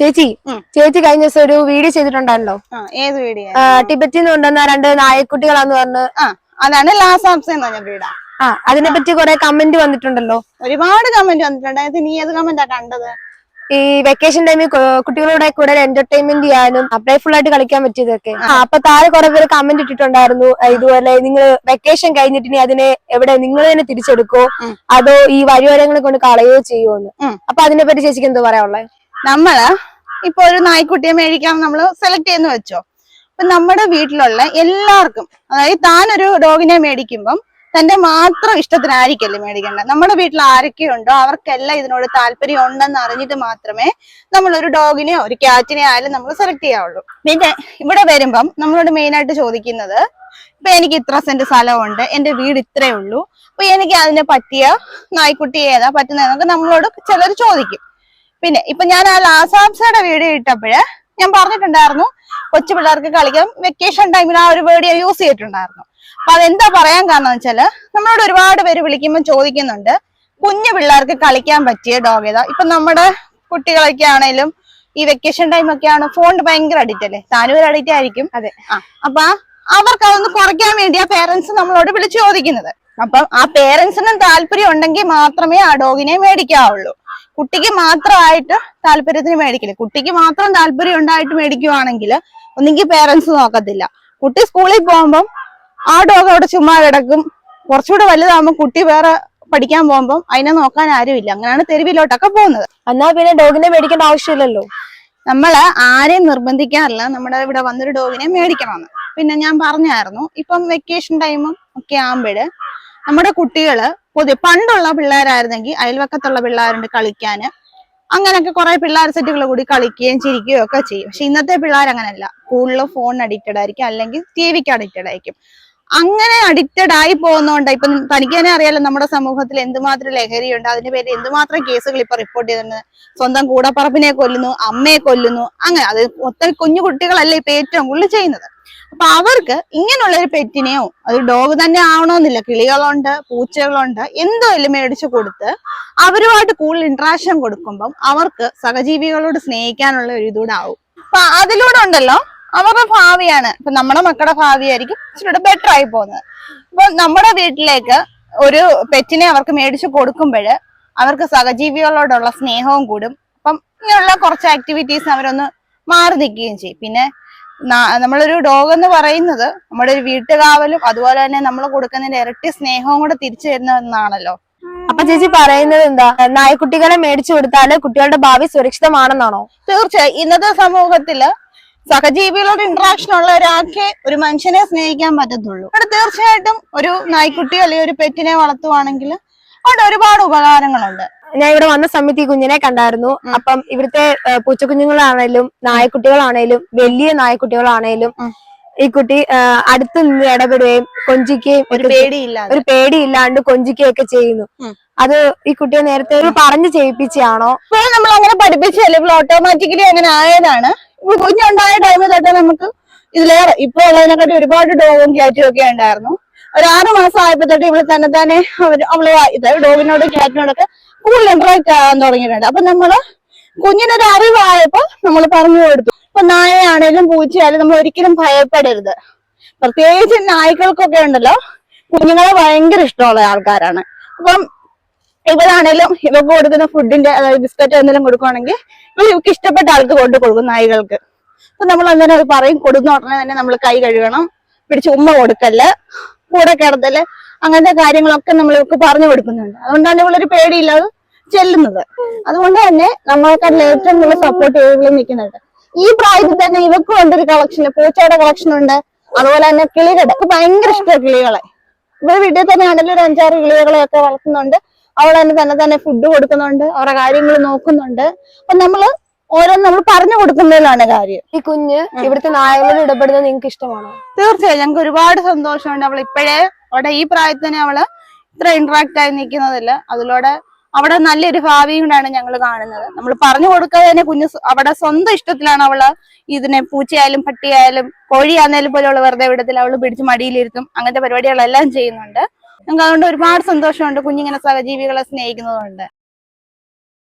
ചേച്ചി ചേച്ചി കഴിഞ്ഞ ദിവസം ഒരു വീഡിയോ ചെയ്തിട്ടുണ്ടല്ലോ ഏത് വീഡിയോ ടിബറ്റിൽ നിന്ന് കൊണ്ടുവന്ന രണ്ട് നായക്കുട്ടികളാന്ന് പറഞ്ഞ്. അതാണ് ലാസാംസ് എന്ന് പറഞ്ഞ ആ അതിനെ പറ്റി കുറെ കമന്റ് വന്നിട്ടുണ്ടല്ലോ. ഒരുപാട് കമന്റ് വന്നിട്ടുണ്ട്. നീ ഏത് കമന്റാ കണ്ടത്? ഈ വെക്കേഷൻ ടൈമിൽ കുട്ടികളുടെ കൂടെ എന്റർടൈൻമെന്റ് ചെയ്യാനും പ്ലേഫുൾ ആയിട്ട് കളിക്കാൻ പറ്റിയതൊക്കെ. അപ്പൊ താഴെ കുറെ പേര് കമന്റ് ഇട്ടിട്ടുണ്ടായിരുന്നു. ഇതുപോലെ നിങ്ങൾ വെക്കേഷൻ കഴിഞ്ഞിട്ട് ഇനി അതിനെ എവിടെ നിങ്ങൾ തന്നെ തിരിച്ചെടുക്കോ. അതോ ഈ വഴിയോരങ്ങളെ കൊണ്ട് കളയോ ചെയ്യുമോ എന്ന് അപ്പൊ അതിനെപ്പറ്റി ചേച്ചിക്ക് എന്തോ പറയാനുള്ളത് നമ്മൾ ഇപ്പൊ ഒരു നായ്ക്കുട്ടിയെ മേടിക്കാൻ നമ്മൾ സെലക്ട് ചെയ്യുന്ന വെച്ചോ. അപ്പൊ നമ്മുടെ വീട്ടിലുള്ള എല്ലാവർക്കും അതായത് താനൊരു ഡോഗിനെ മേടിക്കുമ്പം തന്റെ മാത്രം ഇഷ്ടത്തിനായിരിക്കല്ലേ മേടിക്കേണ്ടത്? നമ്മുടെ വീട്ടിൽ ആരൊക്കെയുണ്ടോ അവർക്കെല്ലാം ഇതിനോട് താല്പര്യം ഉണ്ടെന്ന് അറിഞ്ഞിട്ട് മാത്രമേ നമ്മൾ ഒരു ഡോഗിനെയോ ഒരു ക്യാറ്റിനെ ആയാലും നമ്മൾ സെലക്ട് ചെയ്യാവുള്ളൂ. പിന്നെ ഇവിടെ വരുമ്പം നമ്മളോട് മെയിൻ ആയിട്ട് ചോദിക്കുന്നത് ഇപ്പൊ എനിക്ക് ഇത്ര സെന്റ് സ്ഥലമുണ്ട് എന്റെ വീട് ഇത്രയേ ഉള്ളൂ അപ്പൊ എനിക്ക് അതിനെ പറ്റിയ നായ്ക്കുട്ടി ഏതാ പറ്റുന്നതെന്നൊക്കെ നമ്മളോട് ചിലർ ചോദിക്കും. പിന്നെ ഇപ്പൊ ഞാൻ ആ ലാസാംസയുടെ വീഡിയോ ഇട്ടപ്പോഴ് ഞാൻ പറഞ്ഞിട്ടുണ്ടായിരുന്നു കൊച്ചു പിള്ളേർക്ക് കളിക്കാൻ വെക്കേഷൻ ടൈമിൽ ആ ഒരു വേർഡ് ഞാൻ യൂസ് ചെയ്തിട്ടുണ്ടായിരുന്നു. അപ്പൊ അതെന്താ പറയാൻ കാരണം വെച്ചാൽ നമ്മളോട് ഒരുപാട് പേര് വിളിക്കുമ്പോൾ ചോദിക്കുന്നുണ്ട് കുഞ്ഞു പിള്ളേർക്ക് കളിക്കാൻ പറ്റിയ ഡോഗ് ഏതാ? ഇപ്പൊ നമ്മുടെ കുട്ടികളൊക്കെ ആണേലും ഈ വെക്കേഷൻ ടൈം ആണ് ഫോണിന് ഭയങ്കര അഡിക്റ്റ് അല്ലേ? താനും ഒരു അഡിക്റ്റ് ആയിരിക്കും. അതെ. അപ്പൊ അവർക്ക് അതൊന്ന് കുറയ്ക്കാൻ വേണ്ടി ആ പേരൻസ് നമ്മളോട് വിളിച്ചു ചോദിക്കുന്നത്. അപ്പം ആ പേരൻസിനും താല്പര്യം ഉണ്ടെങ്കിൽ മാത്രമേ ആ ഡോഗിനെ മേടിക്കാവുള്ളൂ. കുട്ടിക്ക് മാത്രമായിട്ട് താല്പര്യത്തിന് മേടിക്കില്ല. കുട്ടിക്ക് മാത്രം താല്പര്യം ഉണ്ടായിട്ട് മേടിക്കുവാണെങ്കിൽ ഒന്നെങ്കിൽ പേരൻസ് നോക്കത്തില്ല. കുട്ടി സ്കൂളിൽ പോകുമ്പം ആ ഡോഗ് അവിടെ ചുമ്മാ കിടക്കും. കുറച്ചുകൂടെ വലുതാകുമ്പോൾ കുട്ടി വേറെ പഠിക്കാൻ പോകുമ്പം അതിനെ നോക്കാൻ ആരുമില്ല അങ്ങനെയാണ് തെരുവിലോട്ടൊക്കെ പോകുന്നത്. എന്നാ പിന്നെ ഡോഗിനെ മേടിക്കേണ്ട ആവശ്യമില്ലല്ലോ. നമ്മൾ ആരെയും നിർബന്ധിക്കാറില്ല. നമ്മുടെ ഇവിടെ വന്നൊരു ഡോഗിനെ മേടിക്കണമെന്ന്. പിന്നെ ഞാൻ പറഞ്ഞായിരുന്നു ഇപ്പം വെക്കേഷൻ ടൈമും ഒക്കെ ആകുമ്പോഴ് നമ്മുടെ കുട്ടികൾ പൊതുവെ പണ്ടുള്ള പിള്ളേരായിരുന്നെങ്കിൽ അയൽവക്കത്തുള്ള പിള്ളേരുണ്ട് കളിക്കാന്. അങ്ങനെയൊക്കെ കുറെ പിള്ളേർ സെറ്റുകൾ കൂടി കളിക്കുകയും ചിരിക്കുകയും ഒക്കെ ചെയ്യും. പക്ഷെ ഇന്നത്തെ പിള്ളേർ അങ്ങനെയല്ല കൂടുതലും ഫോൺ അഡിക്റ്റഡ് ആയിരിക്കും. അല്ലെങ്കിൽ ടി വിക്ക് അഡിക്റ്റഡ് ആയിരിക്കും. അങ്ങനെ അഡിക്റ്റഡ് ആയി പോകുന്നോണ്ട്. ഇപ്പൊ തനിക്ക് തന്നെ അറിയാലോ നമ്മുടെ സമൂഹത്തിൽ എന്തുമാത്രം ലഹരിയുണ്ട് അതിന്റെ പേരിൽ എന്തുമാത്രം കേസുകൾ ഇപ്പൊ റിപ്പോർട്ട് ചെയ്തിട്ടുണ്ട് സ്വന്തം കൂടപ്പറപ്പിനെ കൊല്ലുന്നു അമ്മയെ കൊല്ലുന്നു അങ്ങനെ. അത് ഒത്തിരി കുഞ്ഞു കുട്ടികളല്ലേ ഇപ്പൊ ഏറ്റവും കൂടുതൽ ചെയ്യുന്നത്. അപ്പൊ അവർക്ക് ഇങ്ങനെയുള്ള ഒരു പെറ്റിനെയോ അത് ഡോഗ് തന്നെ ആവണമെന്നില്ല കിളികളുണ്ട് പൂച്ചകളുണ്ട് എന്തോലും മേടിച്ചു കൊടുത്ത് അവരുമായിട്ട് കൂടുതൽ ഇന്ററാക്ഷൻ കൊടുക്കുമ്പം അവർക്ക് സഹജീവികളോട് സ്നേഹിക്കാനുള്ള ഒരു ഇതൂടെ ആവും. അപ്പൊ അതിലൂടെ ഉണ്ടല്ലോ അവരുടെ ഭാവിയാണ്. ഇപ്പൊ നമ്മുടെ മക്കളുടെ ഭാവിയായിരിക്കും ഇച്ചിരി ബെറ്റർ ആയി പോകുന്നത്. അപ്പൊ നമ്മുടെ വീട്ടിലേക്ക് ഒരു പെറ്റിനെ അവർക്ക് മേടിച്ചു കൊടുക്കുമ്പോൾ അവർക്ക് സഹജീവികളോടുള്ള സ്നേഹവും കൂടും. അപ്പം ഇങ്ങനെയുള്ള കുറച്ച് ആക്ടിവിറ്റീസ് അവരൊന്ന് മാറി നിൽക്കുകയും ചെയ്യും. പിന്നെ നമ്മളൊരു ഡോഗ് എന്ന് പറയുന്നത് നമ്മുടെ ഒരു വീട്ടുകാവലും അതുപോലെ തന്നെ നമ്മൾ കൊടുക്കുന്നതിന്റെ ഇരട്ടി സ്നേഹവും കൂടെ തിരിച്ചു തരുന്ന ഒന്നാണല്ലോ. അപ്പൊ ചേച്ചി പറയുന്നത് എന്താ? നായക്കുട്ടികളെ മേടിച്ചു കൊടുത്താൽ കുട്ടികളുടെ ഭാവി സുരക്ഷിതമാണെന്നാണോ? തീർച്ചയായും. ഇന്നത്തെ സമൂഹത്തിൽ സഹജീവികളോട് ഇന്ററാക്ഷൻ ഉള്ള ഒരാൾക്ക് ഒരു മനുഷ്യനെ സ്നേഹിക്കാൻ പറ്റത്തുള്ളൂ. അവിടെ തീർച്ചയായിട്ടും ഒരു നായ്ക്കുട്ടിയോ അല്ലെങ്കിൽ ഒരു പെറ്റിനെ വളർത്തുവാണെങ്കിൽ അവിടെ ഒരുപാട് ഉപകാരങ്ങളുണ്ട്. ഞാൻ ഇവിടെ വന്ന സമയത്ത് ഈ കുഞ്ഞിനെ കണ്ടായിരുന്നു. അപ്പം ഇവിടുത്തെ പൂച്ചക്കുഞ്ഞുങ്ങളാണേലും നായക്കുട്ടികളാണേലും വലിയ നായക്കുട്ടികളാണേലും ഈ കുട്ടി അടുത്ത് നിന്ന് ഇടപെടുകയും കൊഞ്ചിക്കുകയും ഒരു പേടിയില്ല ഒരു പേടിയില്ലാണ്ട് കൊഞ്ചിക്കുകയൊക്കെ ചെയ്യുന്നു. അത് ഈ കുട്ടിയെ നേരത്തെ ഒരു പറഞ്ഞു ചെയ്യിപ്പിച്ചാണോ നമ്മൾ അങ്ങനെ പഠിപ്പിച്ചല്ലേ ഓട്ടോമാറ്റിക്കലി അങ്ങനെ ആയതാണ്. കുഞ്ഞുണ്ടായ ടൈമിൽ തൊട്ട് നമുക്ക് ഇതിലേറെ ഇപ്പൊ ഉള്ളതിനെക്കാട്ടി ഒരുപാട് ഡോഗും ക്യാറ്റും ഒക്കെ ഉണ്ടായിരുന്നു. ഒരു ആറ് മാസം ആയപ്പോഴത്തെ ഇവിടെ തന്നെ തന്നെ അവർ അവൾ ഡോഗിനോടും ക്യാറ്റിനോടൊക്കെ കൂടുതൽ ഇൻട്രാക്ട് ആകാൻ തുടങ്ങിയിട്ടുണ്ട്. അപ്പൊ നമ്മൾ കുഞ്ഞിനൊരു അറിവായപ്പോ നമ്മൾ പറഞ്ഞു കൊടുത്തു. ഇപ്പൊ നായയാണേലും പൂച്ചയായാലും നമ്മൾ ഒരിക്കലും ഭയപ്പെടരുത്. പ്രത്യേകിച്ച് നായ്ക്കൾക്കൊക്കെ ഉണ്ടല്ലോ കുഞ്ഞുങ്ങളെ ഭയങ്കര ഇഷ്ടമുള്ള ആൾക്കാരാണ്. അപ്പം ഇവരാണേലും ഇവ കൊടുക്കുന്ന ഫുഡിന്റെ അതായത് ബിസ്ക്കറ്റ് എന്തെങ്കിലും കൊടുക്കുവാണെങ്കിൽ ഇവർ ഇവർക്ക് ഇഷ്ടപ്പെട്ട ആൾക്ക് കൊണ്ട് കൊടുക്കും നായികൾക്ക്. അപ്പൊ നമ്മൾ അങ്ങനെ അത് പറയും കൊടുക്കുന്ന ഉടനെ തന്നെ നമ്മൾ കൈ കഴുകണം പിടിച്ച് ഉമ്മ കൊടുക്കൽ കൂടെ കിടത്തൽ അങ്ങനത്തെ കാര്യങ്ങളൊക്കെ നമ്മൾ ഇവർക്ക് പറഞ്ഞു കൊടുക്കുന്നുണ്ട്. അതുകൊണ്ടാണ് ഇവളൊരു പേടിയില്ലാതെ ചെല്ലുന്നത്. അതുകൊണ്ട് തന്നെ നമ്മൾക്കതിൽ ഏറ്റവും കൂടുതൽ സപ്പോർട്ട് ചെയ്ത് നിൽക്കുന്നുണ്ട്. ഈ പ്രായത്തിൽ തന്നെ ഇവക്കും ഉണ്ട് ഒരു കളക്ഷൻ പൂച്ചയുടെ കളക്ഷൻ ഉണ്ട്. അതുപോലെ തന്നെ കിളികളുടെ. ഭയങ്കര ഇഷ്ടമാണ് കിളികളെ. ഇവിടെ വീട്ടിൽ തന്നെ ആണെങ്കിലും ഒരു അഞ്ചാറ് കിളികളെ ഒക്കെ വളർത്തുന്നുണ്ട്. അവൾ തന്നെ തന്നെ തന്നെ ഫുഡ് കൊടുക്കുന്നുണ്ട് അവരുടെ കാര്യങ്ങൾ നോക്കുന്നുണ്ട്. അപ്പൊ നമ്മൾ ഓരോന്ന് നമ്മൾ പറഞ്ഞു കൊടുക്കുന്നതിലാണ് കാര്യം. ഈ കുഞ്ഞ് ഇവിടുത്തെ നായകളോട് ഇടപെടുന്നത് നിങ്ങൾക്ക് ഇഷ്ടമാണോ? തീർച്ചയായും ഞങ്ങൾക്ക് ഒരുപാട് സന്തോഷമുണ്ട്. അവൾ ഇപ്പോഴേ അവിടെ ഈ പ്രായത്തിൽ തന്നെ അവൾ ഇത്ര ഇന്ററാക്ട് ആയി നിൽക്കുന്നതില്ല അതിലൂടെ അവിടെ നല്ലൊരു ഭാവിയും കൂടാണ് ഞങ്ങൾ കാണുന്നത്. നമ്മൾ പറഞ്ഞു കൊടുക്കാതെ തന്നെ കുഞ്ഞ് അവിടെ സ്വന്തം ഇഷ്ടത്തിലാണ് അവൾ ഇതിനെ പൂച്ചയായാലും പട്ടിയായാലും കോഴിയാന്നേലും പോലെ അവൾ വെറുതെ വിടത്തിൽ അവൾ പിടിച്ച് മടിയിലിരുത്തും. അങ്ങനത്തെ പരിപാടികളെല്ലാം ചെയ്യുന്നുണ്ട്. ഞങ്ങൾക്ക് അതുകൊണ്ട് ഒരുപാട് സന്തോഷമുണ്ട്. കുഞ്ഞിങ്ങനെ സഹജീവികളെ സ്നേഹിക്കുന്നതുകൊണ്ട്.